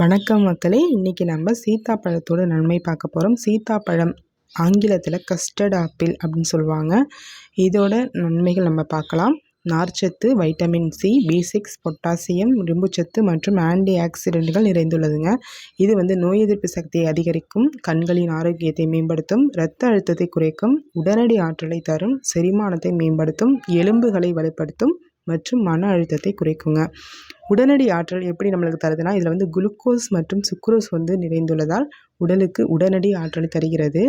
வணக்கம் மக்களே. இன்றைக்கி நம்ம சீத்தாப்பழத்தோட நன்மை பார்க்க போகிறோம் சீத்தாப்பழம் ஆங்கிலத்தில் கஸ்டர்ட் ஆப்பிள் அப்படின்னு சொல்லுவாங்க. இதோட நன்மைகள் நம்ம பார்க்கலாம். நார்ச்சத்து vitamin C B six potassium இரும்புச்சத்து மற்றும் ஆன்டி ஆக்சிடென்ட்கள் நிறைந்துள்ளதுங்க. இது வந்து நோய் எதிர்ப்பு சக்தியை அதிகரிக்கும் கண்களின் ஆரோக்கியத்தை மேம்படுத்தும் இரத்த அழுத்தத்தை குறைக்கும் உடனடி ஆற்றலை தரும் செரிமானத்தை மேம்படுத்தும் எலும்புகளை வலுப்படுத்தும் மற்றும் மன அழுத்தத்தை குறைக்குங்க. உடனடி ஆற்றல் எப்படி நம்மளுக்கு தருதுன்னா இதில் வந்து குளுக்கோஸ் மற்றும் சுக்ரோஸ் வந்து நிறைந்துள்ளதால் உடலுக்கு உடனடி ஆற்றல் தருகிறது.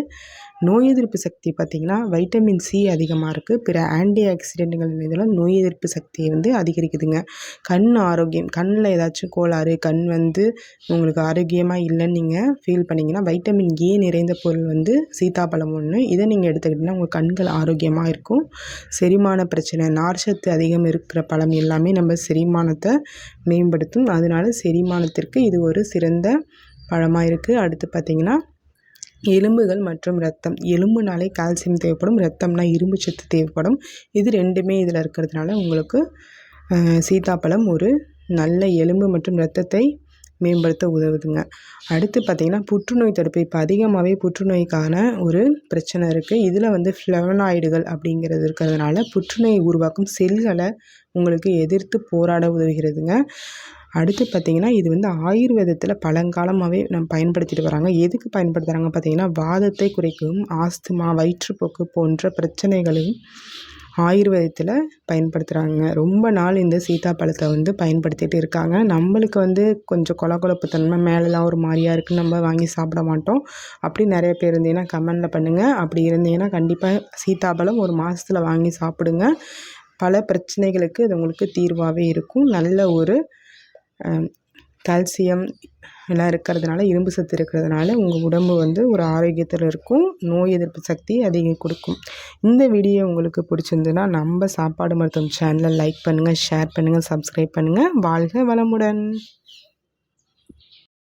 நோய் எதிர்ப்பு சக்தி பார்த்திங்கன்னா வைட்டமின் சி அதிகமாக இருக்குது பிற ஆன்டி ஆக்சிடென்ட்கள் இதெல்லாம் நோய் எதிர்ப்பு சக்தியை வந்து அதிகரிக்குதுங்க. கண் ஆரோக்கியம் கண்ணில் ஏதாச்சும் கோளாறு கண் வந்து உங்களுக்கு ஆரோக்கியமாக இல்லைன்னு நீங்கள் ஃபீல் பண்ணிங்கன்னா வைட்டமின் ஏ நிறைந்த பொருள் வந்து சீத்தாப்பழம் ஒன்று இதை நீங்கள் எடுத்துக்கிட்டிங்கன்னா உங்கள் கண்கள் ஆரோக்கியமாக இருக்கும். செரிமான பிரச்சனை நார்ச்சத்து அதிகம் இருக்கிற பழம் எல்லாமே நம்ம செரிமானத்தை மேம்படுத்தும். அதனால செரிமானத்திற்கு இது ஒரு சிறந்த பழமாக இருக்குது அடுத்து பார்த்திங்கன்னா எலும்புகள் மற்றும் ரத்தம் எலும்புனாலே கால்சியம் தேவைப்படும் ரத்தம்னா இரும்பு சத்து தேவைப்படும். இது ரெண்டுமே இதில் இருக்கிறதுனால உங்களுக்கு சீதாப்பழம் ஒரு நல்ல எலும்பு மற்றும் ரத்தத்தை மேம்படுத்த உதவுதுங்க. அடுத்து பார்த்திங்கன்னா புற்றுநோய் தடுப்பு. இப்போ அதிகமாகவே புற்றுநோய்க்கான ஒரு பிரச்சனை இருக்குது இதில் வந்து ஃப்ளவனாய்டுகள் அப்படிங்கிறது இருக்கிறதுனால புற்றுநோயை உருவாக்கும் செல்களை உங்களுக்கு எதிர்த்து போராட உதவுகிறதுங்க. அடுத்து பார்த்திங்கன்னா இது வந்து ஆயுர்வேதத்தில் பழங்காலமாகவே நம்ம பயன்படுத்திட்டு வராங்க. எதுக்கு பயன்படுத்துகிறாங்க பார்த்திங்கன்னா வாதத்தை குறைக்கும் ஆஸ்துமா வயிற்றுப்போக்கு போன்ற பிரச்சனைகளையும் ஆயுர்வேதத்தில் பயன்படுத்துகிறாங்க ரொம்ப நாள் இந்த சீதாப்பழத்தை வந்து பயன்படுத்திகிட்டு இருக்காங்க. நம்மளுக்கு வந்து கொஞ்சம் கொல கொலப்பு தன்மை மேலெலாம் ஒரு மாதிரியாக இருக்குன்னு நம்ம வாங்கி சாப்பிட மாட்டோம். அப்படி நிறைய பேர் இருந்தீங்கன்னா கமெண்டில் பண்ணுங்கள் அப்படி இருந்தீங்கன்னா கண்டிப்பாக சீதாப்பழம் ஒரு மாதத்தில் வாங்கி சாப்பிடுங்க. பல பிரச்சனைகளுக்கு இது உங்களுக்கு தீர்வாகவே இருக்கும். நல்ல ஒரு கால்சியம் எல்லாம் இருக்கிறதுனால இரும்பு சத்து இருக்கிறதுனால உங்கள் உடம்பு வந்து ஒரு ஆரோக்கியத்தில் இருக்கும். நோய் எதிர்ப்பு சக்தி அதிகம் கொடுக்கும். இந்த வீடியோ உங்களுக்கு பிடிச்சிருந்துன்னா நம்ம சாப்பாடு மருத்துவம் சேனலை லைக் பண்ணுங்கள் ஷேர் பண்ணுங்கள் சப்ஸ்கிரைப் பண்ணுங்கள் வாழ்க வளமுடன்.